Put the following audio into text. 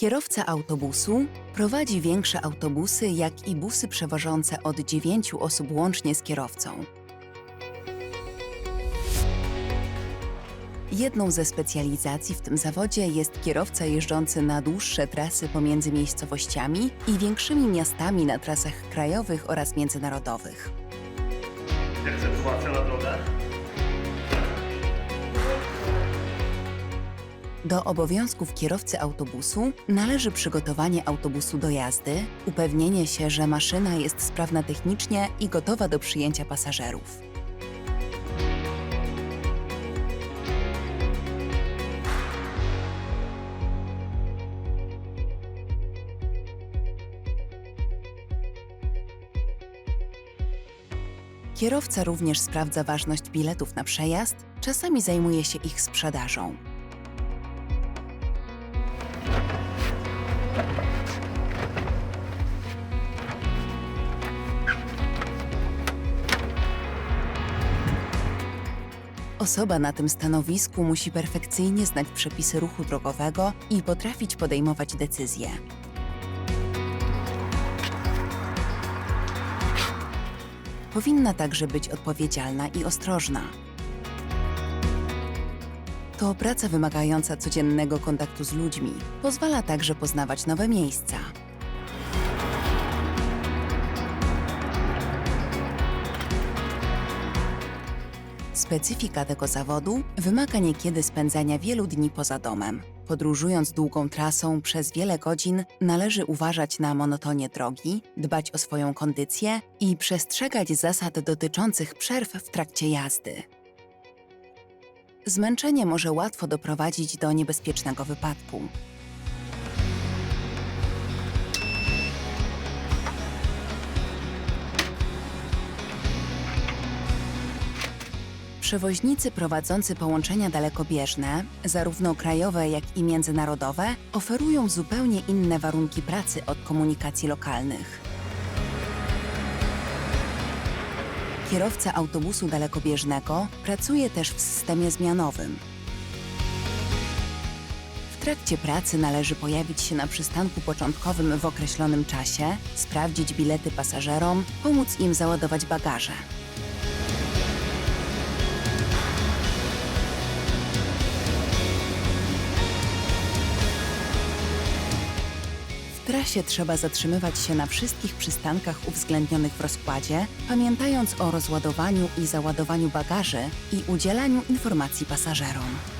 Kierowca autobusu prowadzi większe autobusy, jak i busy przewożące od 9 osób łącznie z kierowcą. Jedną ze specjalizacji w tym zawodzie jest kierowca jeżdżący na dłuższe trasy pomiędzy miejscowościami i większymi miastami na trasach krajowych oraz międzynarodowych. Jak się tłumaczę Do obowiązków kierowcy autobusu należy przygotowanie autobusu do jazdy, upewnienie się, że maszyna jest sprawna technicznie i gotowa do przyjęcia pasażerów. Kierowca również sprawdza ważność biletów na przejazd, czasami zajmuje się ich sprzedażą. Osoba na tym stanowisku musi perfekcyjnie znać przepisy ruchu drogowego i potrafić podejmować decyzje. Powinna także być odpowiedzialna i ostrożna. To praca wymagająca codziennego kontaktu z ludźmi. Pozwala także poznawać nowe miejsca. Specyfika tego zawodu wymaga niekiedy spędzania wielu dni poza domem. Podróżując długą trasą przez wiele godzin, należy uważać na monotonię drogi, dbać o swoją kondycję i przestrzegać zasad dotyczących przerw w trakcie jazdy. Zmęczenie może łatwo doprowadzić do niebezpiecznego wypadku. Przewoźnicy prowadzący połączenia dalekobieżne, zarówno krajowe, jak i międzynarodowe, oferują zupełnie inne warunki pracy od komunikacji lokalnych. Kierowca autobusu dalekobieżnego pracuje też w systemie zmianowym. W trakcie pracy należy pojawić się na przystanku początkowym w określonym czasie, sprawdzić bilety pasażerom, pomóc im załadować bagaże. Trasie trzeba zatrzymywać się na wszystkich przystankach uwzględnionych w rozkładzie, pamiętając o rozładowaniu i załadowaniu bagaży i udzielaniu informacji pasażerom.